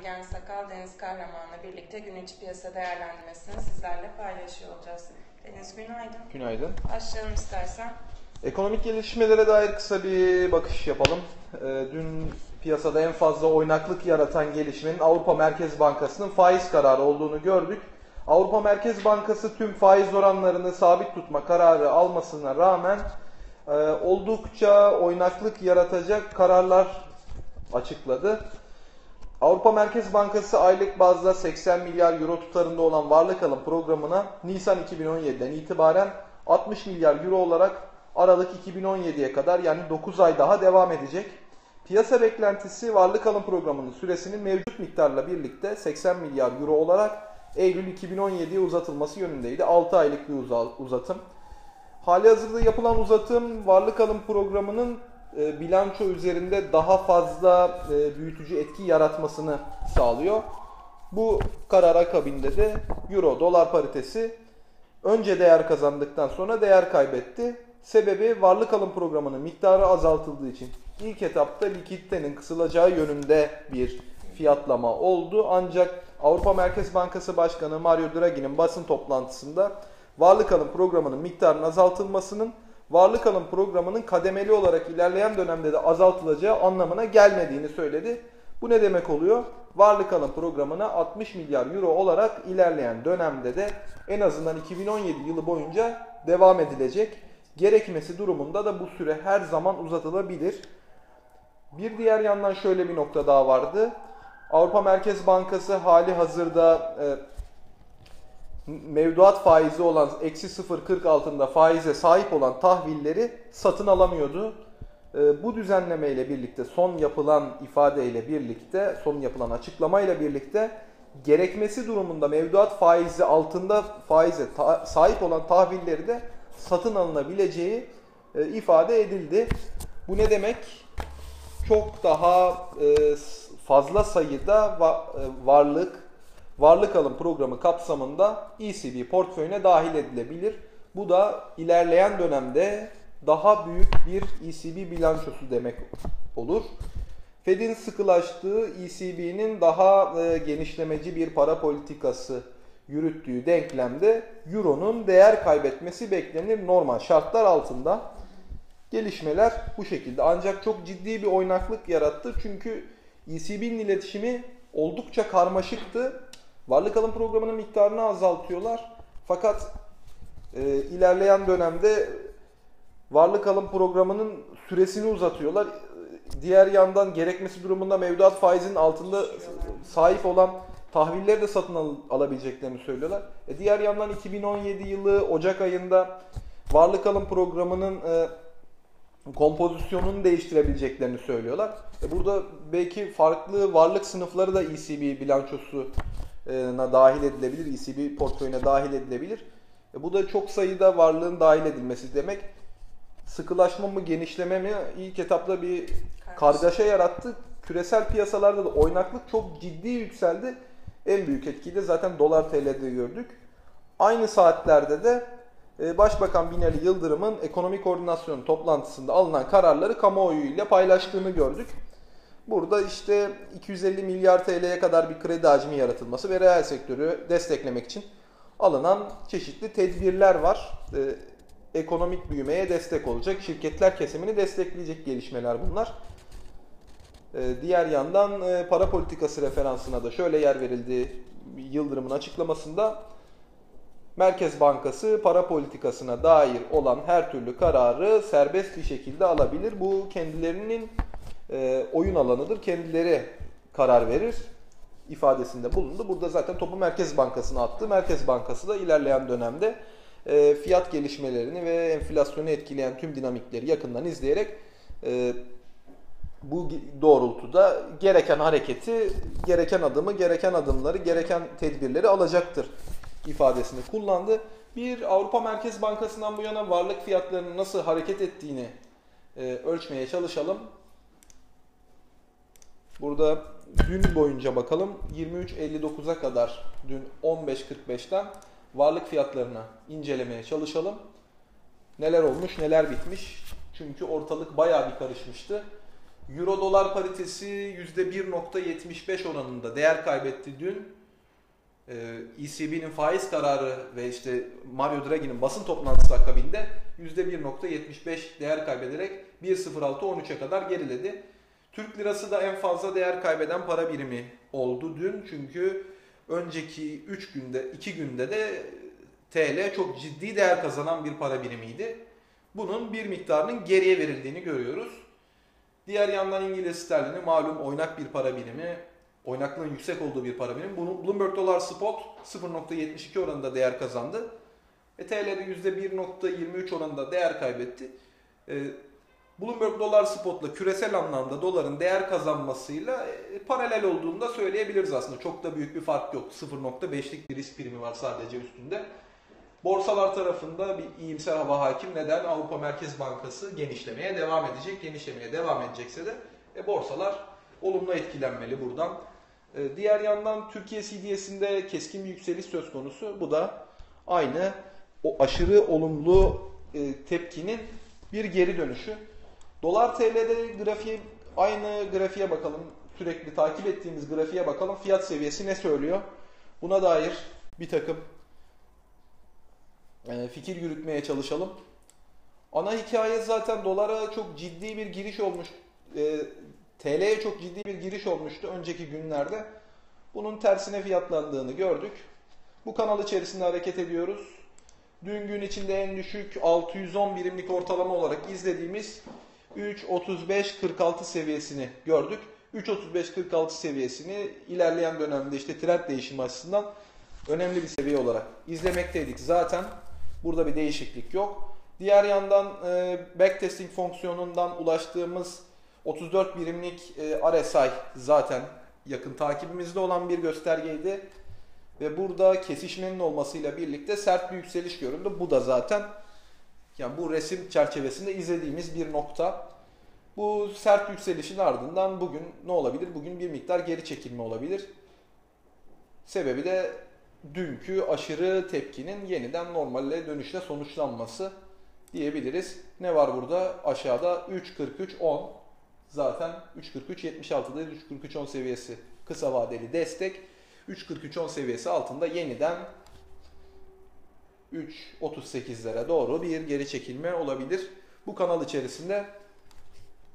Bilgen Sakal, Deniz Kahraman'la birlikte gün içi piyasa değerlendirmesini sizlerle paylaşıyor olacağız. Deniz günaydın. Günaydın. Başlayalım istersen. Ekonomik gelişmelere dair kısa bir bakış yapalım. Ee, dün piyasada en fazla oynaklık yaratan gelişmenin Avrupa Merkez Bankası'nın faiz kararı olduğunu gördük. Avrupa Merkez Bankası tüm faiz oranlarını sabit tutma kararı almasına rağmen e, oldukça oynaklık yaratacak kararlar açıkladı. Avrupa Merkez Bankası aylık bazda 80 milyar euro tutarında olan varlık alım programına Nisan 2017'den itibaren 60 milyar euro olarak Aralık 2017'ye kadar yani 9 ay daha devam edecek. Piyasa beklentisi varlık alım programının süresinin mevcut miktarla birlikte 80 milyar euro olarak Eylül 2017'ye uzatılması yönündeydi. 6 aylık bir uzatım. Hali hazırda yapılan uzatım varlık alım programının e, bilanço üzerinde daha fazla e, büyütücü etki yaratmasını sağlıyor. Bu karar akabinde de euro dolar paritesi önce değer kazandıktan sonra değer kaybetti. Sebebi varlık alım programının miktarı azaltıldığı için ilk etapta likiditenin kısılacağı yönünde bir fiyatlama oldu. Ancak Avrupa Merkez Bankası Başkanı Mario Draghi'nin basın toplantısında varlık alım programının miktarının azaltılmasının varlık alım programının kademeli olarak ilerleyen dönemde de azaltılacağı anlamına gelmediğini söyledi. Bu ne demek oluyor? Varlık alım programına 60 milyar euro olarak ilerleyen dönemde de en azından 2017 yılı boyunca devam edilecek. Gerekmesi durumunda da bu süre her zaman uzatılabilir. Bir diğer yandan şöyle bir nokta daha vardı. Avrupa Merkez Bankası hali hazırda e, mevduat faizi olan eksi 0.40 altında faize sahip olan tahvilleri satın alamıyordu. E, bu düzenlemeyle birlikte son yapılan ifadeyle birlikte son yapılan açıklamayla birlikte gerekmesi durumunda mevduat faizi altında faize sahip olan tahvilleri de satın alınabileceği e, ifade edildi. Bu ne demek? Çok daha e, fazla sayıda va, e, varlık varlık alım programı kapsamında ECB portföyüne dahil edilebilir. Bu da ilerleyen dönemde daha büyük bir ECB bilançosu demek olur. Fed'in sıkılaştığı ECB'nin daha e, genişlemeci bir para politikası yürüttüğü denklemde Euro'nun değer kaybetmesi beklenir normal şartlar altında. Gelişmeler bu şekilde. Ancak çok ciddi bir oynaklık yarattı. Çünkü ECB'nin iletişimi oldukça karmaşıktı. Varlık alım programının miktarını azaltıyorlar. Fakat e, ilerleyen dönemde varlık alım programının süresini uzatıyorlar. Diğer yandan gerekmesi durumunda mevduat faizinin altında sahip olan tahvilleri de satın al alabileceklerini söylüyorlar. E diğer yandan 2017 yılı Ocak ayında varlık alım programının e, kompozisyonunu değiştirebileceklerini söylüyorlar. E burada belki farklı varlık sınıfları da ECB bilançosuna dahil edilebilir, ECB portföyüne dahil edilebilir. E bu da çok sayıda varlığın dahil edilmesi demek. Sıkılaşma mı, genişleme mi ilk etapta bir kargaşa yarattı. Küresel piyasalarda da oynaklık çok ciddi yükseldi. En büyük etkiyi de zaten dolar TL'de gördük. Aynı saatlerde de e, Başbakan Binali Yıldırım'ın ekonomi koordinasyonu toplantısında alınan kararları kamuoyu ile paylaştığını gördük. Burada işte 250 milyar TL'ye kadar bir kredi hacmi yaratılması ve reel sektörü desteklemek için alınan çeşitli tedbirler var. Ee, ekonomik büyümeye destek olacak, şirketler kesimini destekleyecek gelişmeler bunlar. Ee, diğer yandan e, para politikası referansına da şöyle yer verildi Yıldırım'ın açıklamasında. Merkez Bankası para politikasına dair olan her türlü kararı serbest bir şekilde alabilir. Bu kendilerinin e, oyun alanıdır. Kendileri karar verir ifadesinde bulundu. Burada zaten topu Merkez Bankası'na attı. Merkez Bankası da ilerleyen dönemde e, fiyat gelişmelerini ve enflasyonu etkileyen tüm dinamikleri yakından izleyerek e, bu doğrultuda gereken hareketi, gereken adımı, gereken adımları, gereken tedbirleri alacaktır ifadesini kullandı. Bir Avrupa Merkez Bankası'ndan bu yana varlık fiyatlarının nasıl hareket ettiğini ölçmeye çalışalım. Burada dün boyunca bakalım 23.59'a kadar dün 15.45'ten varlık fiyatlarına incelemeye çalışalım. Neler olmuş neler bitmiş. Çünkü ortalık bayağı bir karışmıştı. Euro dolar paritesi %1.75 oranında değer kaybetti dün. Ee, ECB'nin faiz kararı ve işte Mario Draghi'nin basın toplantısı akabinde %1.75 değer kaybederek 1.0613'e kadar geriledi. Türk lirası da en fazla değer kaybeden para birimi oldu dün. Çünkü önceki 3 günde 2 günde de TL çok ciddi değer kazanan bir para birimiydi. Bunun bir miktarının geriye verildiğini görüyoruz. Diğer yandan İngiliz sterlini malum oynak bir para birimi, oynaklığın yüksek olduğu bir para birimi. Bunu Bloomberg Dolar Spot 0.72 oranında değer kazandı. E, TL'de %1.23 oranında değer kaybetti. E, Bloomberg Dolar Spot'la küresel anlamda doların değer kazanmasıyla e, paralel olduğunu da söyleyebiliriz aslında. Çok da büyük bir fark yok. 0.5'lik bir risk primi var sadece üstünde. Borsalar tarafında bir iyimser hava hakim. Neden? Avrupa Merkez Bankası genişlemeye devam edecek. Genişlemeye devam edecekse de e, borsalar olumlu etkilenmeli buradan. E, diğer yandan Türkiye CDS'inde keskin bir yükseliş söz konusu. Bu da aynı o aşırı olumlu e, tepkinin bir geri dönüşü. Dolar TL'de grafiğe aynı grafiğe bakalım. Sürekli takip ettiğimiz grafiğe bakalım. Fiyat seviyesi ne söylüyor? Buna dair bir takım e, fikir yürütmeye çalışalım. Ana hikaye zaten dolara çok ciddi bir giriş olmuş. E, TL'ye çok ciddi bir giriş olmuştu önceki günlerde. Bunun tersine fiyatlandığını gördük. Bu kanal içerisinde hareket ediyoruz. Dün gün içinde en düşük 610 birimlik ortalama olarak izlediğimiz 3.35-46 seviyesini gördük. 3.35-46 seviyesini ilerleyen dönemde işte trend değişimi açısından önemli bir seviye olarak izlemekteydik. Zaten burada bir değişiklik yok. Diğer yandan e, backtesting fonksiyonundan ulaştığımız 34 birimlik e, RSI zaten yakın takibimizde olan bir göstergeydi. Ve burada kesişmenin olmasıyla birlikte sert bir yükseliş görüldü. Bu da zaten yani bu resim çerçevesinde izlediğimiz bir nokta. Bu sert yükselişin ardından bugün ne olabilir? Bugün bir miktar geri çekilme olabilir. Sebebi de dünkü aşırı tepkinin yeniden normale dönüşle sonuçlanması diyebiliriz. Ne var burada? Aşağıda 3.43.10 zaten 3.43.76'da 3.43.10 seviyesi kısa vadeli destek. 3.43.10 seviyesi altında yeniden 3.38'lere doğru bir geri çekilme olabilir. Bu kanal içerisinde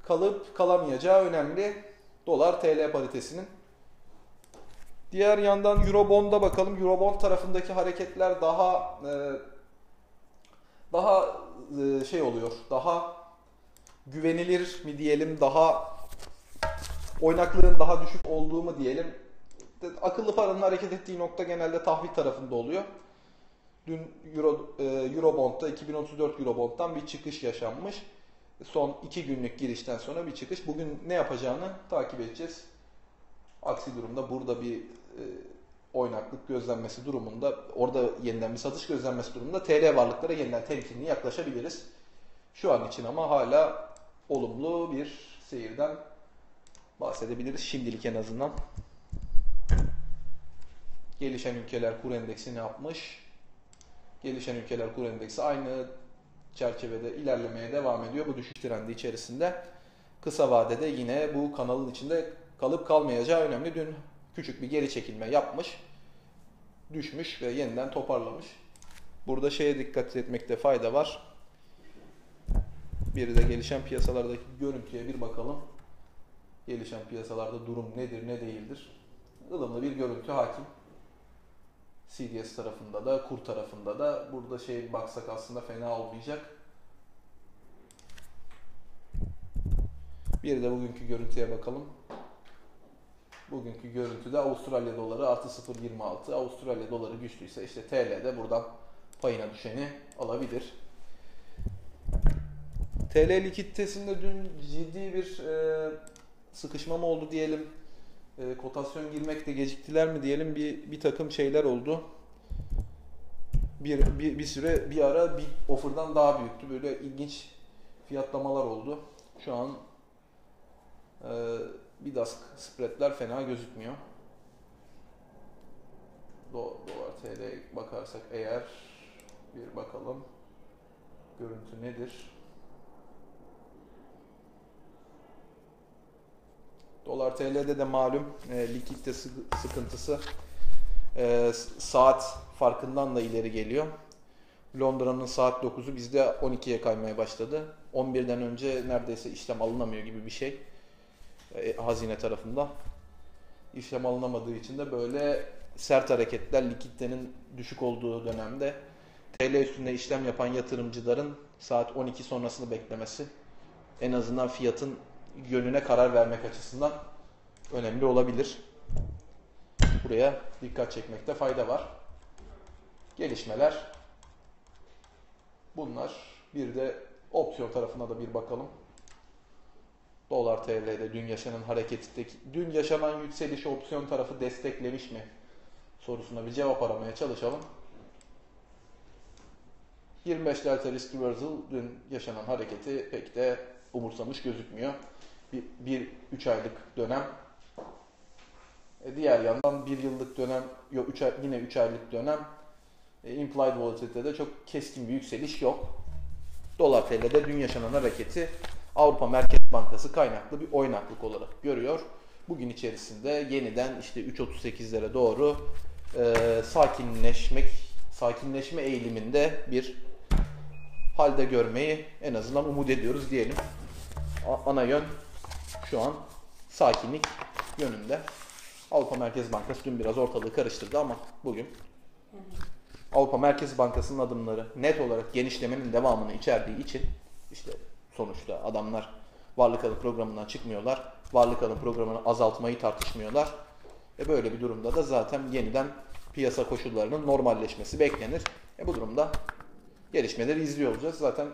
kalıp kalamayacağı önemli dolar TL paritesinin. Diğer yandan Eurobond'a bakalım. Eurobond tarafındaki hareketler daha e, daha e, şey oluyor. Daha güvenilir mi diyelim, daha oynaklığın daha düşük olduğu mu diyelim. Akıllı paranın hareket ettiği nokta genelde tahvil tarafında oluyor. Dün Euro, e, Eurobond'da 2034 Eurobond'dan bir çıkış yaşanmış. Son iki günlük girişten sonra bir çıkış. Bugün ne yapacağını takip edeceğiz. Aksi durumda burada bir e, oynaklık gözlenmesi durumunda, orada yeniden bir satış gözlenmesi durumunda TL varlıklara yeniden temkinli yaklaşabiliriz. Şu an için ama hala olumlu bir seyirden bahsedebiliriz şimdilik en azından. Gelişen ülkeler kur endeksi ne yapmış? Gelişen ülkeler kur endeksi aynı çerçevede ilerlemeye devam ediyor bu düşüş trendi içerisinde. Kısa vadede yine bu kanalın içinde kalıp kalmayacağı önemli. Dün küçük bir geri çekilme yapmış, düşmüş ve yeniden toparlamış. Burada şeye dikkat etmekte fayda var. Bir de gelişen piyasalardaki görüntüye bir bakalım. Gelişen piyasalarda durum nedir, ne değildir? ılımlı bir görüntü hakim. CDS tarafında da, kur tarafında da burada şey baksak aslında fena olmayacak. Bir de bugünkü görüntüye bakalım. Bugünkü görüntüde Avustralya doları artı 0.26. Avustralya doları güçlüyse işte TL de buradan payına düşeni alabilir. TL likiditesinde dün ciddi bir e, sıkışma mı oldu diyelim e, kotasyon girmekte geciktiler mi diyelim bir, bir takım şeyler oldu. Bir, bir, bir süre bir ara bir offer'dan daha büyüktü. Böyle ilginç fiyatlamalar oldu. Şu an e, bir dask spreadler fena gözükmüyor. Do dolar TL bakarsak eğer bir bakalım görüntü nedir? Dolar TL'de de malum e, likidite sıkı- sıkıntısı e, saat farkından da ileri geliyor. Londra'nın saat 9'u bizde 12'ye kaymaya başladı. 11'den önce neredeyse işlem alınamıyor gibi bir şey. E, hazine tarafından. İşlem alınamadığı için de böyle sert hareketler likiditenin düşük olduğu dönemde TL üstünde işlem yapan yatırımcıların saat 12 sonrasını beklemesi en azından fiyatın yönüne karar vermek açısından önemli olabilir. Buraya dikkat çekmekte fayda var. Gelişmeler bunlar. Bir de opsiyon tarafına da bir bakalım. Dolar TL'de dün yaşanan hareketindeki dün yaşanan yükselişi opsiyon tarafı desteklemiş mi sorusuna bir cevap aramaya çalışalım. 25 delta risk reversal dün yaşanan hareketi pek de umursamış gözükmüyor. Bir, bir 3 aylık dönem. E, diğer yandan bir yıllık dönem, yok üç ay, yine 3 aylık dönem. E, implied volatility'de çok keskin bir yükseliş yok. Dolar TL'de dün yaşanan hareketi Avrupa Merkez Bankası kaynaklı bir oynaklık olarak görüyor. Bugün içerisinde yeniden işte 3.38'lere doğru e, sakinleşmek, sakinleşme eğiliminde bir halde görmeyi en azından umut ediyoruz diyelim. A- ana yön şu an sakinlik yönünde. Avrupa Merkez Bankası dün biraz ortalığı karıştırdı ama bugün Avrupa Merkez Bankası'nın adımları net olarak genişlemenin devamını içerdiği için işte sonuçta adamlar varlık alım programından çıkmıyorlar. Varlık alım programını azaltmayı tartışmıyorlar. E böyle bir durumda da zaten yeniden piyasa koşullarının normalleşmesi beklenir. E bu durumda gelişmeleri izliyor olacağız. Zaten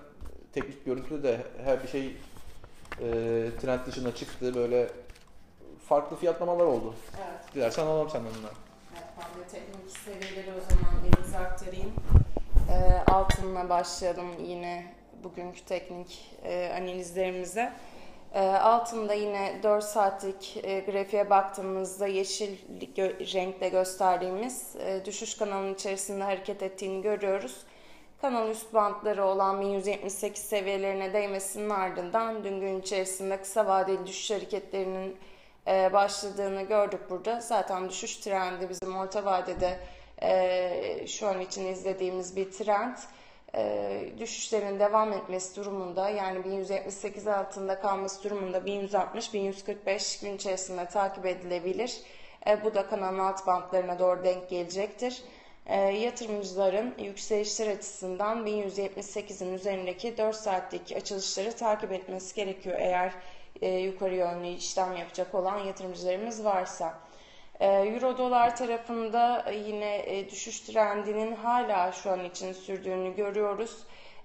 teknik görüntüde de her bir şey e, trend dışına çıktı. Böyle farklı fiyatlamalar oldu. Evet. Dilersen alalım senden bunları. Evet, ben de teknik seviyeleri o zaman elinize aktarayım. Ee, altınla başlayalım yine bugünkü teknik e, analizlerimize. Ee, altında yine 4 saatlik e, grafiğe baktığımızda yeşil gö- renkle gösterdiğimiz e, düşüş kanalının içerisinde hareket ettiğini görüyoruz. Kanal üst bantları olan 1178 seviyelerine değmesinin ardından dün gün içerisinde kısa vadeli düşüş hareketlerinin e, başladığını gördük burada. Zaten düşüş trendi bizim orta vadede e, şu an için izlediğimiz bir trend. E, düşüşlerin devam etmesi durumunda yani 1178 altında kalması durumunda 1160-1145 gün içerisinde takip edilebilir. Bu da kanalın alt bantlarına doğru denk gelecektir. E, yatırımcıların yükselişler açısından 1178'in üzerindeki 4 saatlik açılışları takip etmesi gerekiyor eğer e, yukarı yönlü işlem yapacak olan yatırımcılarımız varsa. E, Euro dolar tarafında yine e, düşüş trendinin hala şu an için sürdüğünü görüyoruz.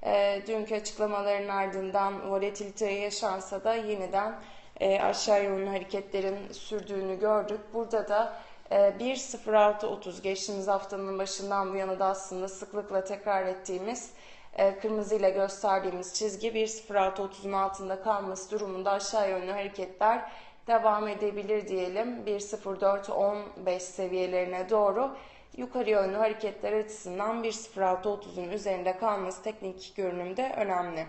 E, dünkü açıklamaların ardından volatilite yaşansa da yeniden e, aşağı yönlü hareketlerin sürdüğünü gördük. Burada da e, 1.06.30 geçtiğimiz haftanın başından bu yana da aslında sıklıkla tekrar ettiğimiz e, kırmızıyla gösterdiğimiz çizgi 1.06.30'un altında kalması durumunda aşağı yönlü hareketler devam edebilir diyelim. 1.04.15 seviyelerine doğru yukarı yönlü hareketler açısından 1.06.30'un üzerinde kalması teknik görünümde önemli.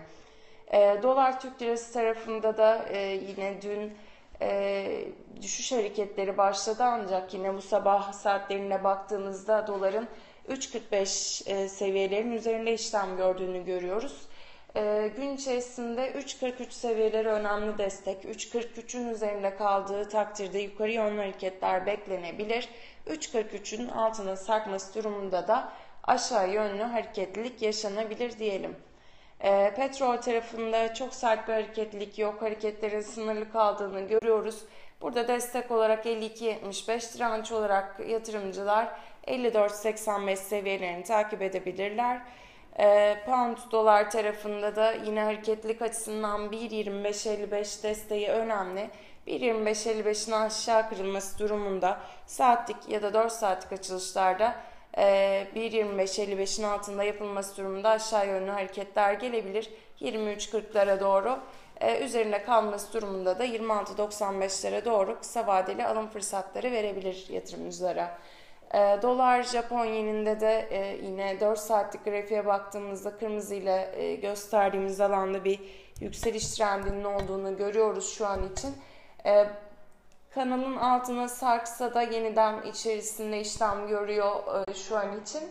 E, Dolar Türk Lirası tarafında da e, yine dün e, düşüş hareketleri başladı ancak yine bu sabah saatlerine baktığımızda doların 3.45 e, seviyelerin üzerinde işlem gördüğünü görüyoruz. E, gün içerisinde 3.43 seviyeleri önemli destek. 3.43'ün üzerinde kaldığı takdirde yukarı yönlü hareketler beklenebilir. 3.43'ün altına sarkması durumunda da aşağı yönlü hareketlilik yaşanabilir diyelim. E, petrol tarafında çok sert bir hareketlilik yok. Hareketlerin sınırlı kaldığını görüyoruz. Burada destek olarak 52.75, direnç olarak yatırımcılar 54.85 seviyelerini takip edebilirler. E, pound dolar tarafında da yine hareketlilik açısından 1.25.55 desteği önemli. 1.25.55'in aşağı kırılması durumunda saatlik ya da 4 saatlik açılışlarda 1.25.55'in altında yapılması durumunda aşağı yönlü hareketler gelebilir. 23.40'lara doğru e, üzerinde kalması durumunda da 26.95'lere doğru kısa vadeli alım fırsatları verebilir yatırımcılara. E, dolar Japon yeninde de e, yine 4 saatlik grafiğe baktığımızda kırmızıyla e, gösterdiğimiz alanda bir yükseliş trendinin olduğunu görüyoruz şu an için. E, Kanalın altına sarksa da yeniden içerisinde işlem görüyor e, şu an için.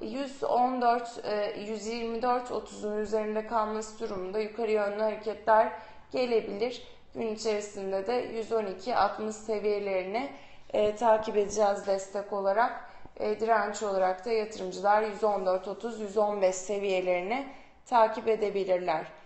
114, e, 124, 30'un üzerinde kalması durumunda yukarı yönlü hareketler gelebilir. Gün içerisinde de 112, 60 seviyelerini e, takip edeceğiz destek olarak. E, direnç olarak da yatırımcılar 114, 30, 115 seviyelerini takip edebilirler.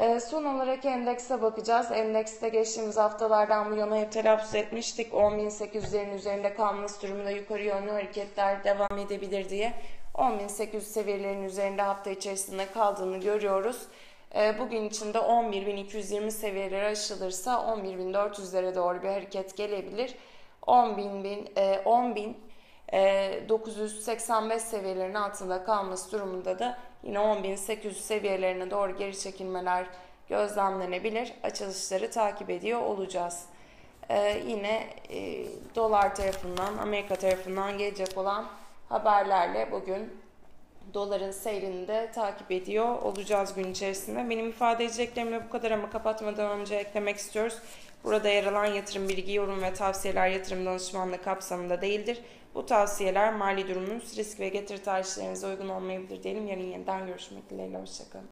E, son olarak endekse bakacağız. Endekste geçtiğimiz haftalardan bu yana hep telaffuz etmiştik. 10.800'lerin üzerinde kalması durumunda yukarı yönlü hareketler devam edebilir diye. 10.800 seviyelerin üzerinde hafta içerisinde kaldığını görüyoruz. E, bugün içinde 11.220 seviyeleri aşılırsa 11.400'lere doğru bir hareket gelebilir. 10.000 e, 10.000 e, 985 seviyelerinin altında kalması durumunda da yine 10.800 seviyelerine doğru geri çekilmeler gözlemlenebilir. Açılışları takip ediyor olacağız. E, yine e, dolar tarafından, Amerika tarafından gelecek olan haberlerle bugün doların seyrini de takip ediyor olacağız gün içerisinde. Benim ifade edeceklerimle bu kadar ama kapatmadan önce eklemek istiyoruz. Burada yer alan yatırım bilgi, yorum ve tavsiyeler yatırım danışmanlığı kapsamında değildir. Bu tavsiyeler mali durumunuz, risk ve getiri tarihlerinize uygun olmayabilir diyelim. Yarın yeniden görüşmek dileğiyle. Hoşçakalın.